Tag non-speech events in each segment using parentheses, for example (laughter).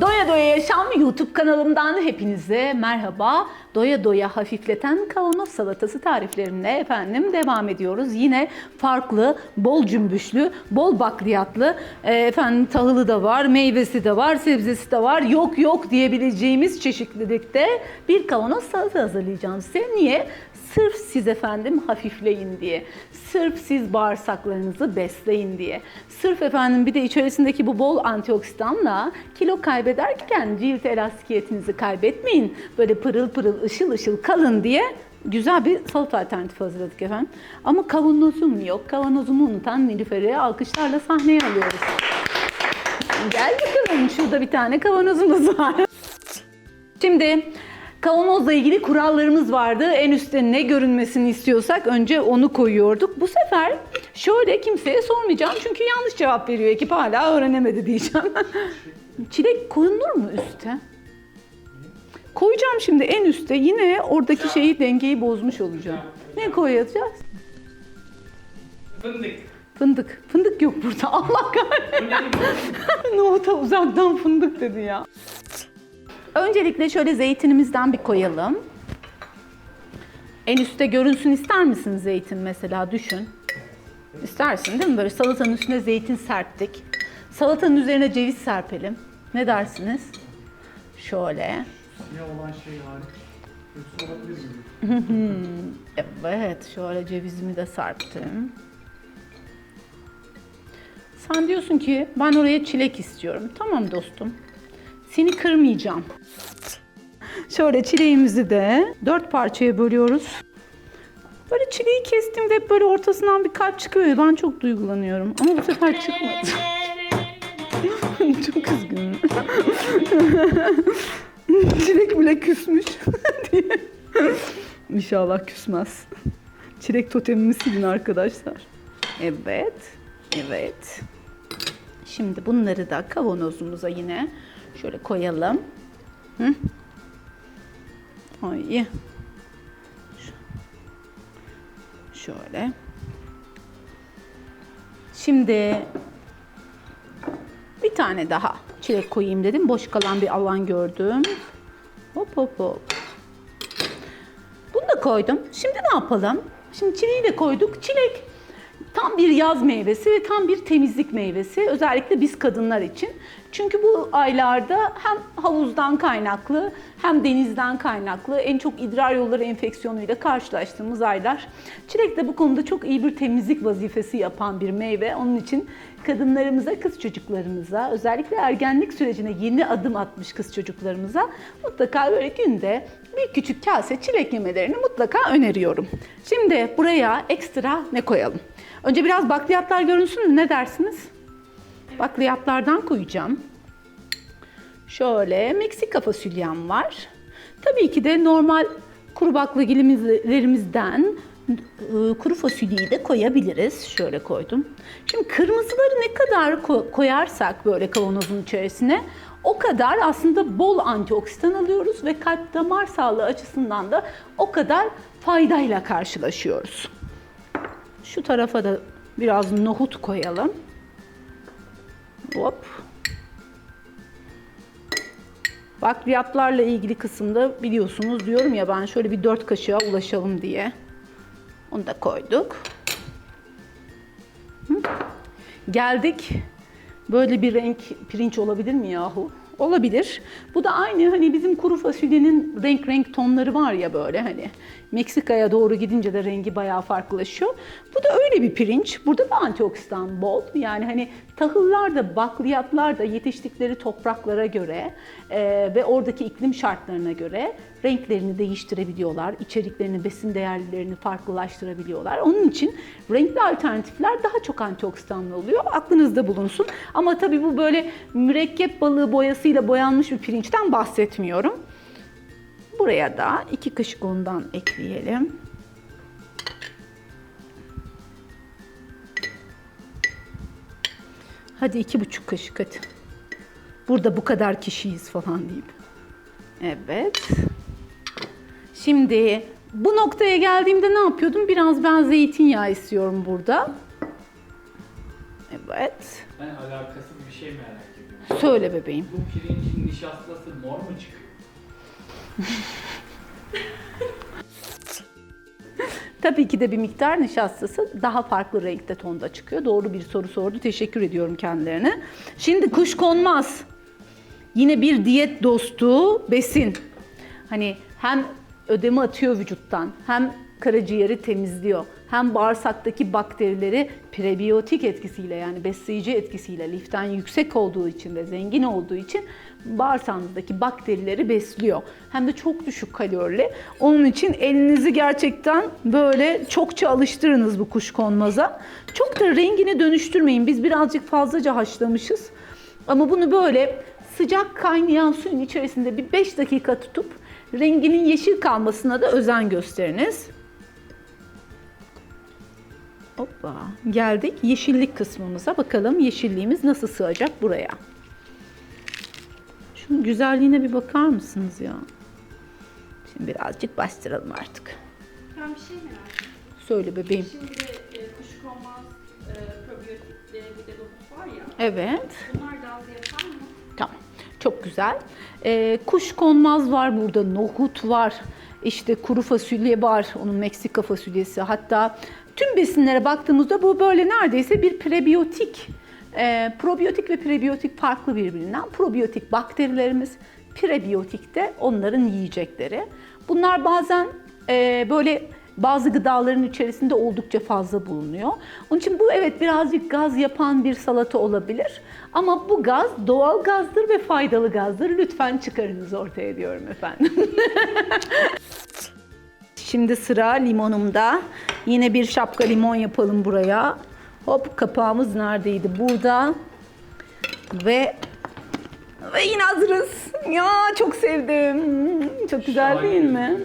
Doya Doya Yaşam YouTube kanalımdan hepinize merhaba. Doya Doya hafifleten kavanoz salatası tariflerimle efendim devam ediyoruz. Yine farklı, bol cümbüşlü, bol bakliyatlı, e, efendim tahılı da var, meyvesi de var, sebzesi de var. Yok yok diyebileceğimiz çeşitlilikte bir kavanoz salata hazırlayacağım size. Niye? Sırf siz efendim hafifleyin diye. Sırf siz bağırsaklarınızı besleyin diye. Sırf efendim bir de içerisindeki bu bol antioksidanla kilo kaybederken cilt elastikiyetinizi kaybetmeyin. Böyle pırıl pırıl ışıl ışıl kalın diye güzel bir salata alternatifi hazırladık efendim. Ama kavanozum yok. Kavanozumu unutan Nilüfer'i alkışlarla sahneye alıyoruz. Gel bakalım şurada bir tane kavanozumuz var. Şimdi kavanozla ilgili kurallarımız vardı. En üstte ne görünmesini istiyorsak önce onu koyuyorduk. Bu sefer şöyle kimseye sormayacağım çünkü yanlış cevap veriyor ekip hala öğrenemedi diyeceğim. (laughs) Çilek koyulur mu üste? Koyacağım şimdi en üstte yine oradaki şeyi dengeyi bozmuş olacağım. Ne koyacağız? Fındık. Fındık. Fındık yok burada. (laughs) Allah kahretsin. Nohuta uzaktan fındık dedi ya. Öncelikle şöyle zeytinimizden bir koyalım. En üstte görünsün ister misin zeytin mesela düşün. İstersin değil mi? Böyle salatanın üstüne zeytin serptik. Salatanın üzerine ceviz serpelim. Ne dersiniz? Şöyle. Siyah olan şey hariç. (laughs) Evet, şöyle cevizimi de serptim. Sen diyorsun ki ben oraya çilek istiyorum. Tamam dostum. Seni kırmayacağım. Şöyle çileğimizi de dört parçaya bölüyoruz. Böyle çileği kestim ve böyle ortasından bir kalp çıkıyor ya ben çok duygulanıyorum. Ama bu sefer çıkmadı. (laughs) çok üzgünüm. (laughs) Çilek bile küsmüş (laughs) diye. İnşallah küsmez. Çilek totemimi silin arkadaşlar. Evet. Evet. Şimdi bunları da kavanozumuza yine şöyle koyalım. Hı? Ay. Şöyle. Şimdi bir tane daha çilek koyayım dedim. Boş kalan bir alan gördüm. Hop hop hop. Bunu da koydum. Şimdi ne yapalım? Şimdi çileği de koyduk. Çilek tam bir yaz meyvesi ve tam bir temizlik meyvesi. Özellikle biz kadınlar için. Çünkü bu aylarda hem havuzdan kaynaklı hem denizden kaynaklı en çok idrar yolları enfeksiyonuyla karşılaştığımız aylar. Çilek de bu konuda çok iyi bir temizlik vazifesi yapan bir meyve. Onun için kadınlarımıza, kız çocuklarımıza, özellikle ergenlik sürecine yeni adım atmış kız çocuklarımıza mutlaka böyle günde bir küçük kase çilek yemelerini mutlaka öneriyorum. Şimdi buraya ekstra ne koyalım? Önce biraz bakliyatlar görünsün? Ne dersiniz? Bakliyatlardan koyacağım. Şöyle Meksika fasulyem var. Tabii ki de normal kuru baklagillerimizden e, kuru fasulyeyi de koyabiliriz. Şöyle koydum. Şimdi kırmızıları ne kadar ko- koyarsak böyle kavanozun içerisine o kadar aslında bol antioksidan alıyoruz ve kalp damar sağlığı açısından da o kadar faydayla karşılaşıyoruz. Şu tarafa da biraz nohut koyalım. Hop. Bakliyatlarla ilgili kısımda biliyorsunuz diyorum ya ben şöyle bir dört kaşığa ulaşalım diye. Onu da koyduk. Hı. Geldik. Böyle bir renk pirinç olabilir mi yahu? Olabilir. Bu da aynı hani bizim kuru fasulyenin renk renk tonları var ya böyle hani. Meksika'ya doğru gidince de rengi bayağı farklılaşıyor. Bu da öyle bir pirinç. Burada da antioksidan bol. Yani hani tahıllar da bakliyatlar da yetiştikleri topraklara göre e, ve oradaki iklim şartlarına göre renklerini değiştirebiliyorlar. içeriklerini, besin değerlerini farklılaştırabiliyorlar. Onun için renkli alternatifler daha çok antioksidanlı oluyor. Aklınızda bulunsun. Ama tabii bu böyle mürekkep balığı boyasıyla boyanmış bir pirinçten bahsetmiyorum. Buraya da iki kaşık undan ekleyelim. Hadi iki buçuk kaşık hadi. Burada bu kadar kişiyiz falan deyip. Evet. Şimdi bu noktaya geldiğimde ne yapıyordum? Biraz ben zeytinyağı istiyorum burada. Evet. Ben alakasız bir şey merak ediyorum. Söyle bebeğim. Bu pirincin nişastası mor mu çıkıyor? (laughs) Tabii ki de bir miktar nişastası daha farklı renkte tonda çıkıyor. Doğru bir soru sordu. Teşekkür ediyorum kendilerine. Şimdi kuşkonmaz. Yine bir diyet dostu besin. Hani hem ödemi atıyor vücuttan hem karaciğeri temizliyor. Hem bağırsaktaki bakterileri prebiyotik etkisiyle yani besleyici etkisiyle liften yüksek olduğu için ve zengin olduğu için bağırsağınızdaki bakterileri besliyor. Hem de çok düşük kalorili. Onun için elinizi gerçekten böyle çokça alıştırınız bu kuşkonmaza. Çok da rengini dönüştürmeyin. Biz birazcık fazlaca haşlamışız. Ama bunu böyle sıcak kaynayan suyun içerisinde bir 5 dakika tutup renginin yeşil kalmasına da özen gösteriniz. Hoppa. Geldik yeşillik kısmımıza. Bakalım yeşilliğimiz nasıl sığacak buraya. Şunun güzelliğine bir bakar mısınız ya? Şimdi birazcık bastıralım artık. Ben bir şey merak ettim. Söyle bebeğim. Şimdi e, kuşkonmaz e, probiyotikleri bir de nohut var ya. Evet. Bunlar gaz yapar mı? Tamam. Çok güzel. Ee, kuşkonmaz var burada, nohut var, işte kuru fasulye var, onun Meksika fasulyesi. Hatta tüm besinlere baktığımızda bu böyle neredeyse bir prebiyotik. Ee, probiyotik ve prebiyotik farklı birbirinden. Probiyotik bakterilerimiz, prebiyotik de onların yiyecekleri. Bunlar bazen e, böyle bazı gıdaların içerisinde oldukça fazla bulunuyor. Onun için bu evet birazcık gaz yapan bir salata olabilir. Ama bu gaz doğal gazdır ve faydalı gazdır. Lütfen çıkarınız ortaya diyorum efendim. (laughs) Şimdi sıra limonumda. Yine bir şapka limon yapalım buraya. Hop kapağımız neredeydi? Burada. Ve ve yine hazırız. Ya çok sevdim. Çok güzel değil mi?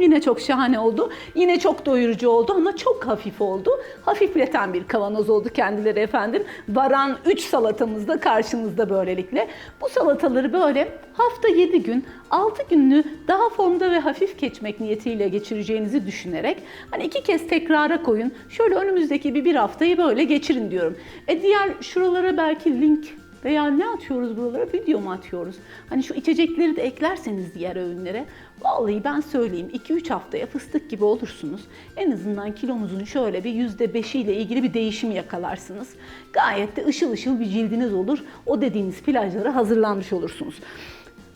Yine çok şahane oldu. Yine çok doyurucu oldu ama çok hafif oldu. Hafifleten bir kavanoz oldu kendileri efendim. Varan 3 salatamız da karşınızda böylelikle. Bu salataları böyle hafta 7 gün, 6 gününü daha formda ve hafif geçmek niyetiyle geçireceğinizi düşünerek hani iki kez tekrara koyun. Şöyle önümüzdeki bir, bir haftayı böyle geçirin diyorum. E diğer şuralara belki link veya ne atıyoruz buralara? Video mu atıyoruz? Hani şu içecekleri de eklerseniz diğer öğünlere vallahi ben söyleyeyim 2-3 haftaya fıstık gibi olursunuz. En azından kilonuzun şöyle bir %5'i ile ilgili bir değişim yakalarsınız. Gayet de ışıl ışıl bir cildiniz olur. O dediğiniz plajlara hazırlanmış olursunuz.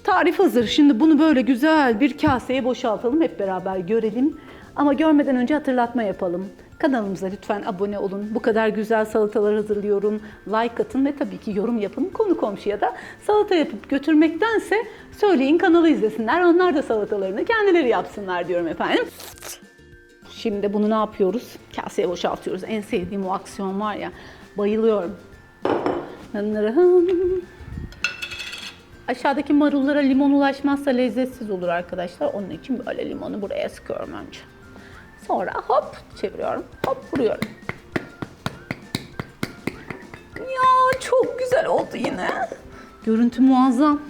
Tarif hazır. Şimdi bunu böyle güzel bir kaseye boşaltalım. Hep beraber görelim. Ama görmeden önce hatırlatma yapalım. Kanalımıza lütfen abone olun. Bu kadar güzel salatalar hazırlıyorum. Like atın ve tabii ki yorum yapın. Konu komşuya da salata yapıp götürmektense söyleyin kanalı izlesinler. Onlar da salatalarını kendileri yapsınlar diyorum efendim. Şimdi bunu ne yapıyoruz? Kaseye boşaltıyoruz. En sevdiğim o aksiyon var ya. Bayılıyorum. Aşağıdaki marullara limon ulaşmazsa lezzetsiz olur arkadaşlar. Onun için böyle limonu buraya sıkıyorum önce. Sonra hop çeviriyorum. Hop vuruyorum. Ya çok güzel oldu yine. Görüntü muazzam.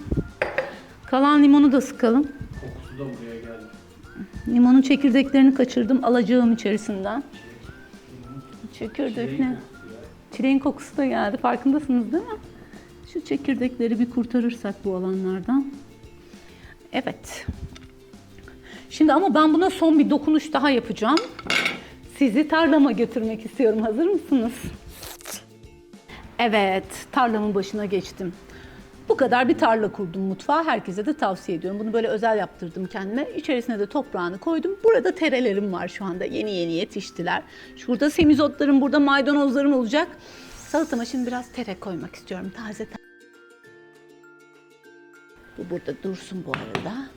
Kalan limonu da sıkalım. Kokusu da buraya geldi. Limonun çekirdeklerini kaçırdım alacağım içerisinden. Çekirdek ne? Çileğin kokusu da geldi. Farkındasınız değil mi? Şu çekirdekleri bir kurtarırsak bu alanlardan. Evet. Şimdi ama ben buna son bir dokunuş daha yapacağım. Sizi tarlama götürmek istiyorum. Hazır mısınız? Evet, tarlamın başına geçtim. Bu kadar bir tarla kurdum mutfağa. Herkese de tavsiye ediyorum. Bunu böyle özel yaptırdım kendime. İçerisine de toprağını koydum. Burada terelerim var şu anda. Yeni yeni yetiştiler. Şurada semizotlarım, burada maydanozlarım olacak. Salatama şimdi biraz tere koymak istiyorum. Taze tere. Bu burada dursun bu arada.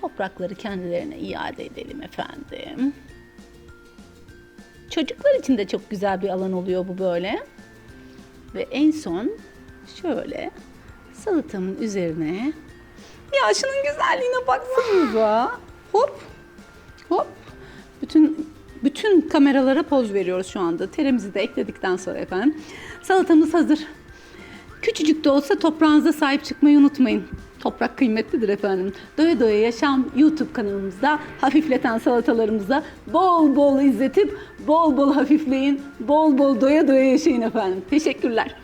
Toprakları kendilerine iade edelim efendim. Çocuklar için de çok güzel bir alan oluyor bu böyle. Ve en son şöyle salatamın üzerine ya şunun güzelliğine baksanıza. Hop. Hop. Bütün bütün kameralara poz veriyoruz şu anda. Teremizi de ekledikten sonra efendim. Salatamız hazır. Küçücük de olsa toprağınıza sahip çıkmayı unutmayın. Toprak kıymetlidir efendim. Doya Doya Yaşam YouTube kanalımızda hafifleten salatalarımıza bol bol izletip bol bol hafifleyin, bol bol doya doya yaşayın efendim. Teşekkürler.